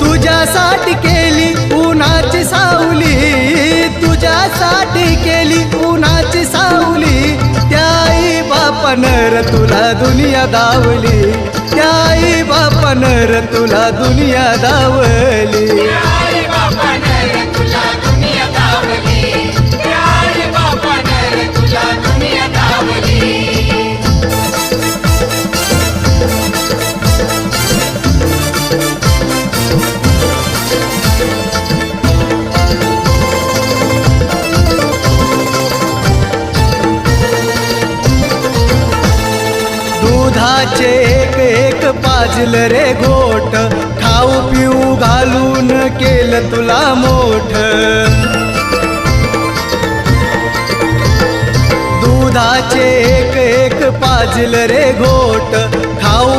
तुझ्यासाठी केली उन्हाची सावली. तुझ्यासाठी केली उन्हाची सावली. त्याई र तुला दुनिया दावली. त्याई र तुला दुनिया दावली. दुधाचे एक एक पाजल रे घोट. खाऊ पिऊ घालून केलं तुला मोठ. दुधाचे एक एक पाजल रे घोट. खाऊ